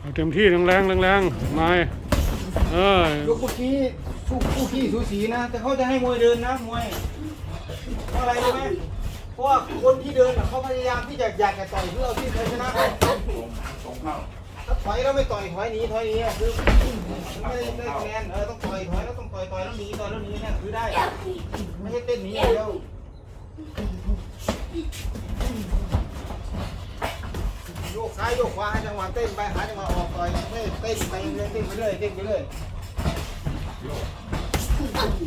เอาเต็มที่แรงๆแรงๆนาเออยกเมื่อกี้สู้คู่ขี้สูสีนะ แต่เขาจะให้มวยเดินนะมวยเพราะอะไรรู้ไหมเพราะว่าคนที่เดินน่ะเขาพยายามที่จะอยากจะต่อยเพื่อเอาที่ชัยชนะเขาถ้าถอยแล้วไม่ต่อยถอยหนีถอยหนีอะคือไม่ได้ได้คะแนนเออต้องต่อยถอยแล้วต้องต่อยต่อยแล้วหนีต่อยแล้วหนีเนี่ยคือได้ ไม่ใช่เต้นหนีอย่างเดียวโยก ซ้ายโยกขวาให้จังหวะเต้นไปหาจังหวะออกต่อยไม่เต้นไปเรื่อยเต้นไปเรื่อยเต้นไปเรื่อย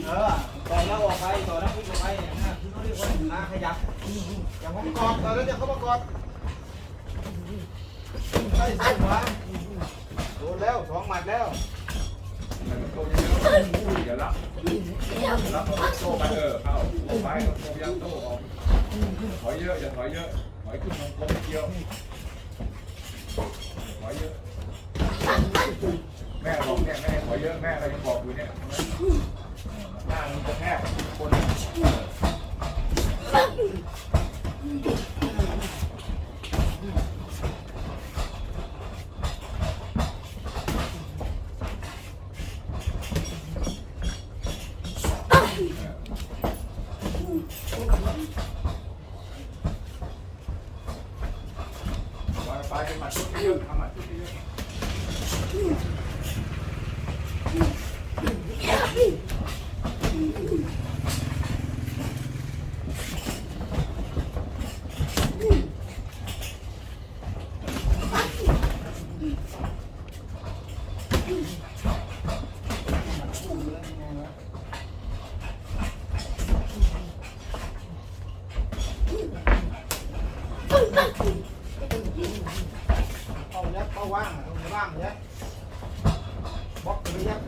เออต่อยแล้วออกไปต่อยแล้ววิ่งออกไปเนี่ยนะเขาเรียกว่าขาขยับอย่างเขากอบต่อยแล้วจะเขาประกอบใช่ใช่ขวาโดนแล้วสองหมัดแล้วเยอะๆอย่ารับรับโตไปเออเข้าโตไปโตยังโตออกถอยเยอะอย่าถอยเยอะถอยขึ้นตรงกลมเดียว ถอเยอะ แม่บอกเนี่ยแม่ถอเยอะแม่เรยังบอกอยู่เนี่ยหน้ามันจะแทบคนไปเป็นหมัดชุดเยอะทำหมัดชุดเยอะ เข้าเนี้ยเข้าว่างอะตรงนี้ว่างเนี้ยบล็อกตรงนี้ยับ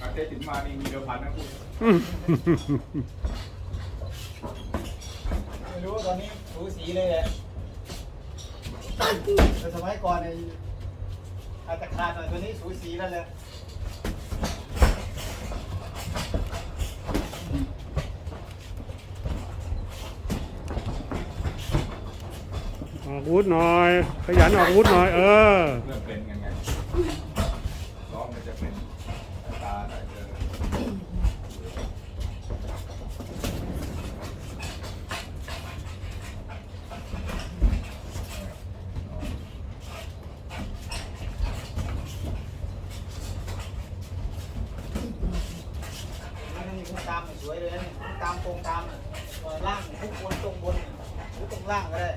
อาเจ๊ถึงมานี่มีเดิมพันนะคุณไม่รู้ว่าตอนนี้สูสีเลยแหละแต่สมัยก่อนเนี่ยอาจจะขาดหน่อยตัวนี้สูสีแล้วเลย ออกวุธหน่อย ขยันออกอาวุธหน่อย เออเริ่มเป็นยังไงร้องมันจะเป็นตาไหนเจอมันมีพุงตามสวยเลยนะพุงตามโครงตามล่างพุกบนตรงบนหรือตรงล่างก็ได้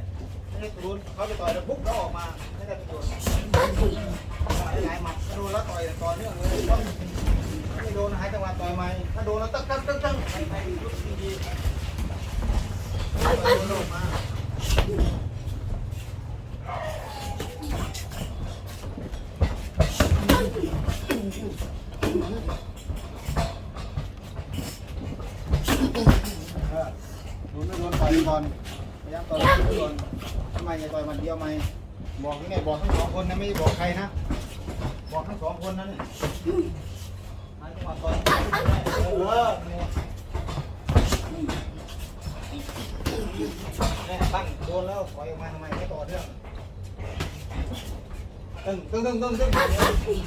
ไม่ใช่ตูนเขาจะต่อยแล้วปุ๊บแล้วออกมาไม่ได้ประโยชน์หลายหมัดถ้าโดนแล้วต่อยต่อเนื่องเลยต้องไม่โดนหายจังหวะต่อยใหม่ถ้าโดนแล้วตั้งตั้งตั้งตั้งไปไปยุดดีๆโดนออกมาโดนไม่โดนต่อยก่อน ยายามต่อยไม่โดนทำไมอย่าต่อยมันเดียวไหมบอกยังไงบอกทั้งสองคนนะไม่ได้บอกใครนะ บอกทั้งสองคนนะนี่หาจังหวะต่อยเออเนี่ยเนี่ยตั้งโดนแล้วต่อยออกมาทำไมไม่ต่อเรื่องตึ้งตึ้งตึ้งตึ้งตึ้ง